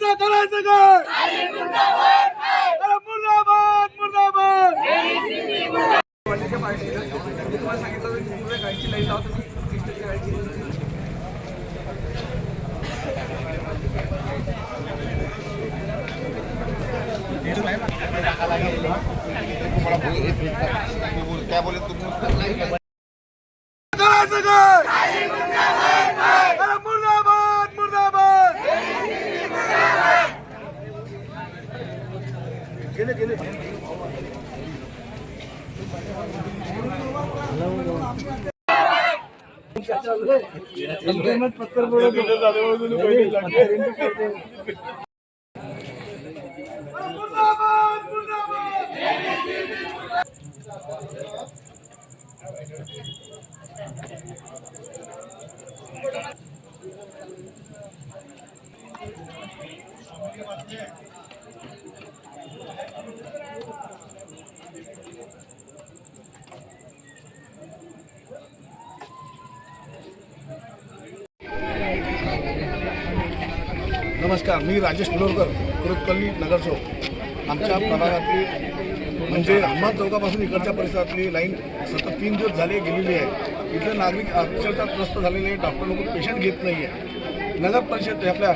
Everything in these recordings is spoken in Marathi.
MSCB करायचं काय मुर्दाबाद मुर्दाबाद पार्टीला तुम्हाला सांगितलं होतं तुम्ही गाडीची लाईन लावतो गाडीची करायचं काय अरे मुर्दाबाद मुर्दाबाद गेले नमस्कार मी राजेश पिलोरकर कुरुतकल्ली नगरचौक आमच्या प्रभागातली म्हणजे अहमद चौकापासून इकडच्या परिसरातली लाईन सतत तीन दिवस झाले गेलेली आहे. इथले नागरिक अक्षरशः त्रस्त झालेले आहे डॉक्टर लोक पेशंट घेत नाही आहे नगर परिषद आपल्या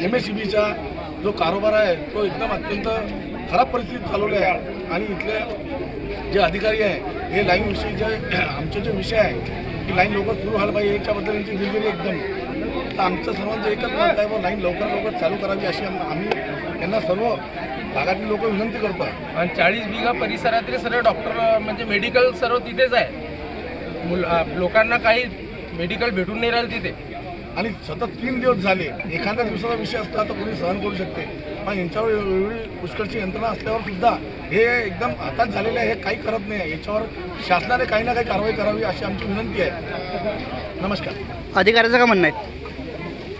एम एस सी बीचा जो कारोबार आहे तो एकदम अत्यंत खराब परिस्थितीत चालवला आहे. आणि इथले जे अधिकारी आहे हे लाईनविषयी जे आमचे जे विषय आहे की लाईन लवकर सुरू व्हायला पाहिजे याच्याबद्दल यांची दिलगिरी एकदम. तर आमचं सर्वांचं एकच मत आहे व लाईन लवकर लवकर चालू करावी अशी आम- आम्ही यांना सर्व भागातील लोक विनंती करतो. आहे आणि चाळीस बिघा परिसरातले सर्व डॉक्टर म्हणजे मेडिकल सर्व तिथेच आहे. मुल लोकांना काही मेडिकल भेटून नाही राहिलं तिथे. आणि सतत तीन दिवस झाले एखाद्या दिवसाचा विषय असता तर कोणी सहन करू शकते. पण यांच्यावर एवढी पुष्कळची यंत्रणा असल्यावर सुद्धा हे एकदम हातात झालेले आहे हे काही करत नाही. आहे याच्यावर शासनाने काही ना काही कारवाई करावी अशी आमची विनंती आहे. नमस्कार. अधिकाऱ्याचं का म्हणणं आहे?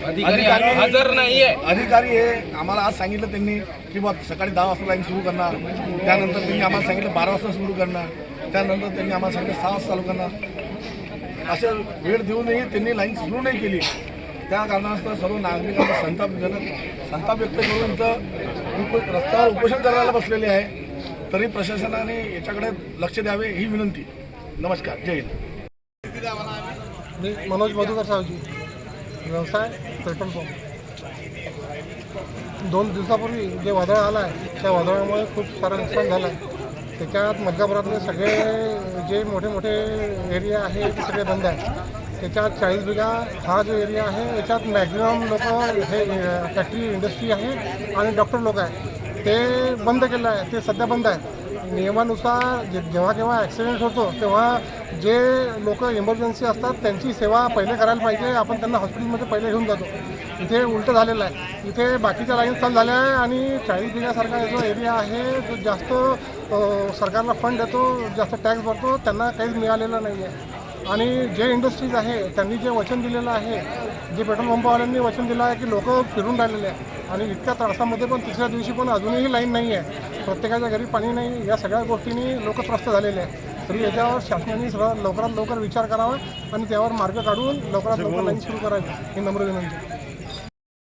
अधिकारी अधिकारी- हजर नाहीये. अधिकारी हे आम्हाला आज सांगितलं त्यांनी की बा सकाळी दहा वाजता लाईन सुरू करणार. त्यानंतर त्यांनी आम्हाला सांगितलं बारा वाजता सुरू करणार. त्यानंतर त्यांनी आम्हाला सांगितलं सहा वाजता चालू करणार. असं वेळ देऊनही त्यांनी लाईन सुरू नाही केली. त्या कारणास्तव सर्व नागरिकांचा संतापजनक संताप व्यक्त करून इथं उप रस्त्यावर उपोषण करायला बसलेले आहे. तरी प्रशासनाने याच्याकडे लक्ष द्यावे ही विनंती. नमस्कार. जय हिंद. मी मनोज मधुकर सावजी. व्यवसाय पेट्रोल पंप. दोन दिवसापूर्वी जे वादळ आलं आहे त्या वादळामुळे खूप सारं नुकसान झालं आहे त्याच्यात मलकापुरातले सगळे जे मोठे मोठे एरिया आहे ते सगळे बंद आहे त्याच्यात चाळीस बिघा हा जो एरिया आहे याच्यात मॅक्झिमम लोक हे फॅक्टरी इंडस्ट्री आहे आणि डॉक्टर लोक आहे ते बंद केलं आहे ते सध्या बंद आहे नियमानुसार जे जेव्हा केव्हा ॲक्सिडेंट होतो तेव्हा जे लोक इमर्जन्सी असतात त्यांची सेवा पहिले करायला पाहिजे. आपण त्यांना हॉस्पिटलमध्ये पहिले घेऊन जातो. इथे उलटं झालेलं आहे. इथे बाकीच्या लाईन चालू झाल्या आहे आणि चाळीस बिघासारखा जो एरिया आहे जो जास्त सरकारला फंड देतो जास्त टॅक्स भरतो त्यांना काहीच मिळालेलं नाही आहे आणि जे इंडस्ट्रीज आहे त्यांनी जे वचन दिलेलं आहे जे पेट्रोल पंपवाल्यांनी वचन दिलं आहे की लोक फिरून राहिलेले आहे आणि इतक्या त्रासामध्ये पण तिसऱ्या दिवशी पण अजूनही लाईन नाही आहे प्रत्येकाच्या घरी पाणी नाही. या सगळ्या गोष्टींनी लोक त्रस्त झालेले आहे तरी याच्यावर शासनाने सर्व लवकरात लवकर विचार करावा आणि त्यावर मार्ग काढून लवकरात लवकर लाईन सुरू करावी. ही नम्र विनंती.